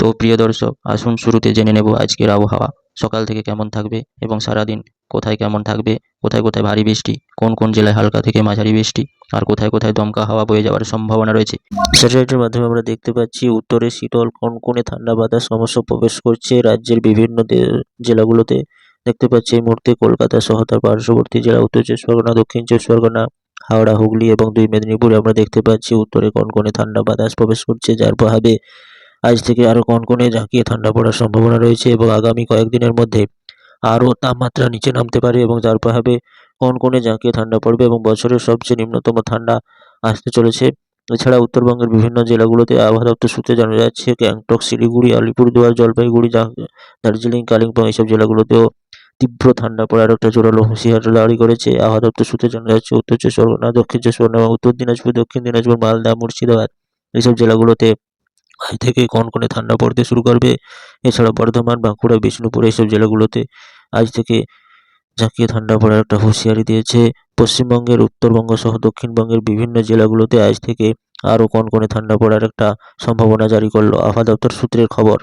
তো প্রিয় দর্শক, আসুন শুরুতে জেনে নেব আজকের আবহাওয়া। সকাল থেকে কেমন থাকবে এবং সারাদিন কোথায় কেমন থাকবে? কোথায় কোথায় ভারী বৃষ্টি? কোন কোন জেলায় হালকা থেকে মাঝারি বৃষ্টি? আর কোথায় কোথায় দমকা হাওয়া বয়ে যাওয়ার সম্ভাবনা রয়েছে? স্যাটেলাইটের মাধ্যমে আমরা দেখতে পাচ্ছি, উত্তরে শীতল কনকনে ঠান্ডা বাতাস ক্রমশ প্রবেশ করছে। রাজ্যের বিভিন্ন জেলাগুলোতে দেখতে পাচ্ছি এই মুহূর্তে কলকাতা সহ তার পার্শ্ববর্তী জেলা, উত্তর চব্বিশ পরগনা, দক্ষিণ চব্বিশ পরগনা, হাওড়া, হুগলি এবং দুই মেদিনীপুরে আমরা দেখতে পাচ্ছি উত্তরে কনকনে ঠান্ডা বাতাস প্রবেশ করছে, যার প্রভাবে আজ থেকে আরও কনকনে ঝাঁকিয়ে ঠান্ডা পড়ার সম্ভাবনা রয়েছে এবং আগামী কয়েকদিনের মধ্যে আরও তাপমাত্রা নিচে নামতে পারে এবং যার প্রভাবে কনকনে ঝাঁকিয়ে ঠান্ডা পড়বে এবং বছরের সবচেয়ে নিম্নতম ঠান্ডা আসতে চলেছে। এছাড়া উত্তরবঙ্গের বিভিন্ন জেলাগুলোতে আবহাওয়া দপ্তর সূত্রে জানা যাচ্ছে, গ্যাংটক, শিলিগুড়ি, আলিপুরদুয়ার, জলপাইগুড়ি দার্জিলিং, কালিম্পং এইসব জেলাগুলোতেও তীব্র ঠান্ডা পড়ার একটা জোরালো হুঁশিয়ারি জারি করেছে। আবহাওয়া দপ্তর সূত্রে জানা যাচ্ছে, উত্তর চব্বিশ পরগনা, দক্ষিণ চব্বিশ পরগনা এবং উত্তর দিনাজপুর, দক্ষিণ দিনাজপুর, মালদা, মুর্শিদাবাদ এইসব জেলাগুলোতে থেকে কনকনে ঠান্ডা পড়তে শুরু করবে। এছাড়া বর্ধমান, বাঁকুড়া, বিষ্ণুপুর এইসব জেলাগুলোতে আজ থেকে ঝাঁকিয়ে ঠান্ডা পড়ার একটা হুঁশিয়ারি দিয়েছে। পশ্চিমবঙ্গের, উত্তরবঙ্গ সহ দক্ষিণবঙ্গের বিভিন্ন জেলাগুলোতে আজ থেকে আরও কনকনে ঠান্ডা পড়ার একটা সম্ভাবনা জারি করল আবহাওয়া দপ্তর সূত্রের খবর।